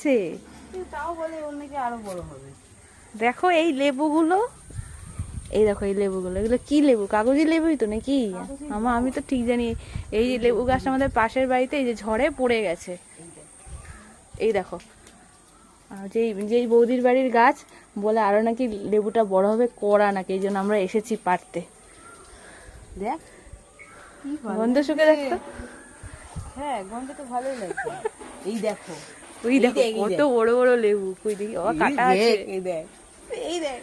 হয়েছে? তাও বলে ওর নাকি আরও বড় হবে। দেখো এই লেবুগুলো। এই দেখো এই লেবুগুলো। এগুলো কি লেবু? কাগজি লেবুই তো নাকি? আমার আমি তো ঠিক জানি। এই লেবু গাছটা আমাদের পাশের বাড়িতে এই যে ঝড়ে পড়ে গেছে। এই দেখো। যেই যেই বৌদির বাড়ির গাছ বলে আরও নাকি লেবুটা বড় হবে কড়া নাকি এই জন্য আমরা এসেছি পারতে। দেখ গন্ধ শুকে দেখতো? হ্যাঁ গন্ধ তো ভালোই লাগছে। এই দেখো ওই দেখো কত বড় বড় লেবু কই দেখি ও কাটা আছে এই দেখ এই দেখ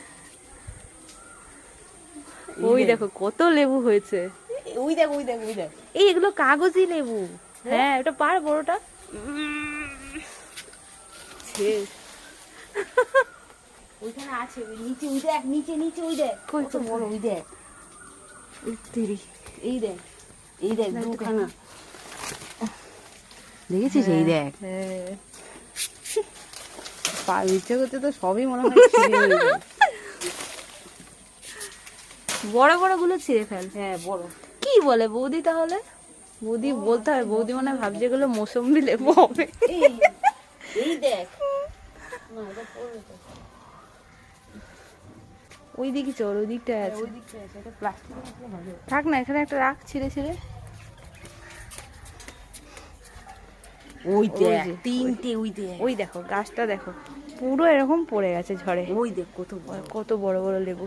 ওই দেখো কত লেবু হয়েছে ওই দেখ ওই দেখ ওই দেখ এই এগুলো কাগজি লেবু হ্যাঁ ওটা পার বড়টা ওইখানে আছে নিচে ওই দেখ নিচে নিচে ওই দেখ কত বড় ওই দেখ এই দেখ এই দেখ দুখানা দেখেছিস এই দেখ হ্যাঁ পা ইচ্ছে করতে তো সবই মনে হয় বড় বড়গুলো ছিঁড়ে ফেল। হ্যাঁ বড়। কি বলে বৌদি তাহলে? বৌদি বলতে হবে বৌদি মনে হয় ভাবছে এগুলো মৌসম্বি লেবু হবে। এই দেখ। ওই দিকে চল ওই দিকটা আছে ভালো থাক না এখানে একটা রাখ ছিঁড়ে ছিঁড়ে। ওই দেখ, তিনটে ওই দেখ। ওই দেখো গাছটা দেখো পুরো এরকম পড়ে গেছে ঝড়ে। ওই দেখ কত বড়। কত বড় বড় লেবু।